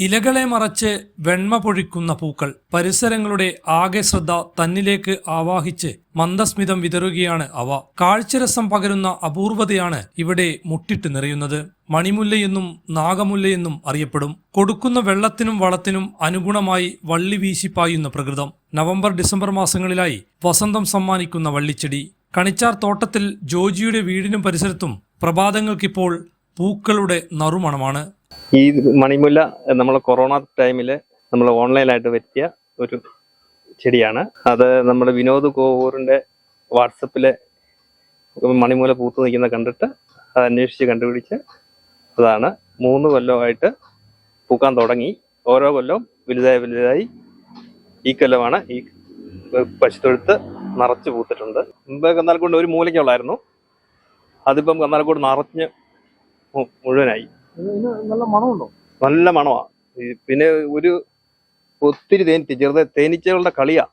ഇലകളെ മറച്ച് വെണ്മ പൊഴിക്കുന്ന പൂക്കൾ പരിസരങ്ങളുടെ ആകെ ശ്രദ്ധ തന്നിലേക്ക് ആവാഹിച്ച് മന്ദസ്മിതം വിതറുകയാണ് അവ. കാഴ്ചരസം പകരുന്ന അപൂർവതയാണ് ഇവിടെ മുട്ടിട്ട് നിറയുന്നത്. മണിമുല്ലയെന്നും നാഗമുല്ലയെന്നും അറിയപ്പെടും. കൊടുക്കുന്ന വെള്ളത്തിനും വളത്തിനും അനുഗുണമായി വള്ളി വീശിപ്പായുന്ന പ്രകൃതം. നവംബർ ഡിസംബർ മാസങ്ങളിലായി വസന്തം സമ്മാനിക്കുന്ന വള്ളിച്ചെടി. കണിച്ചാർ തോട്ടത്തിൽ ജോജിയുടെ വീടിനും പരിസരത്തും പ്രഭാതങ്ങൾക്കിപ്പോൾ പൂക്കളുടെ നറുമണമാണ്. ഈ മണിമുല്ല നമ്മൾ കൊറോണ ടൈമിൽ നമ്മൾ ഓൺലൈനായിട്ട് പറ്റിയ ഒരു ചെടിയാണ്. അത് നമ്മുടെ വിനോദ് കോവൂറിന്റെ വാട്സപ്പിലെ മണിമൂല പൂത്ത് നിൽക്കുന്ന കണ്ടിട്ട് അത് അന്വേഷിച്ച് കണ്ടുപിടിച്ച് അതാണ്. മൂന്ന് കൊല്ലമായിട്ട് പൂക്കാൻ തുടങ്ങി. ഓരോ കൊല്ലവും വലുതായി വലുതായി ഈ കൊല്ലമാണ് ഈ പശുത്തൊഴുത്ത് നിറച്ച് പൂത്തിട്ടുണ്ട്. മുമ്പ് കന്നാലക്കൂടിന്റെ ഒരു മൂലയ്ക്കുള്ളായിരുന്നു. അതിപ്പം കന്നാലക്കൂട് നിറഞ്ഞ് മുഴുവനായി. നല്ല മണമുണ്ടോ? നല്ല മണമാ. പിന്നെ ഒരു ഒത്തിരി തേനീച്ച ചെറുതെ തേനീച്ചകളുടെ കളിയാ.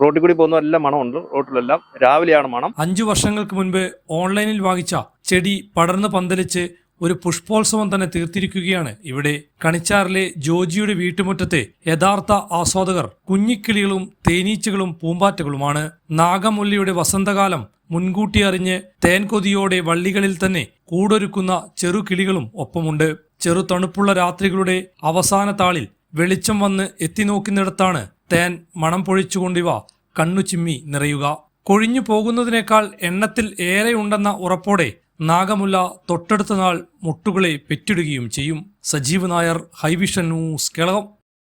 റോട്ടിൽ കൂടി പോകുന്ന നല്ല മണമുണ്ട് റോട്ടിലെല്ലാം. രാവിലെയാണ് മണം. അഞ്ചു വർഷങ്ങൾക്ക് മുൻപ് ഓൺലൈനിൽ വാങ്ങിച്ച ചെടി പടർന്ന് പന്തലിച്ച് ഒരു പുഷ്പോത്സവം തന്നെ തീർത്തിരിക്കുകയാണ്. ഇവിടെ കണിച്ചാറിലെ ജോജിയുടെ വീട്ടുമുറ്റത്തെ യഥാർത്ഥ ആസ്വാദകർ കുഞ്ഞിക്കിളികളും തേനീച്ചകളും പൂമ്പാറ്റകളുമാണ്. നാഗമുല്ലയുടെ വസന്തകാലം മുൻകൂട്ടി അറിഞ്ഞ് തേൻകൊതിയോടെ വള്ളികളിൽ തന്നെ കൂടൊരുക്കുന്ന ചെറു കിളികളും ഒപ്പമുണ്ട്. ചെറു തണുപ്പുള്ള രാത്രികളുടെ അവസാന താളിൽ വെളിച്ചം വന്ന് എത്തി നോക്കുന്നിടത്താണ് തേൻ മണം പൊഴിച്ചുകൊണ്ടിവ കണ്ണു ചിമ്മി നിറയുക. കൊഴിഞ്ഞു പോകുന്നതിനേക്കാൾ എണ്ണത്തിൽ ഏറെ ഉണ്ടെന്ന ഉറപ്പോടെ നാഗമുല്ല തൊട്ടടുത്ത നാൾ മുട്ടുകളെ പെറ്റിടുകയും ചെയ്യും. Sajeev Nair hivision news Kelakam.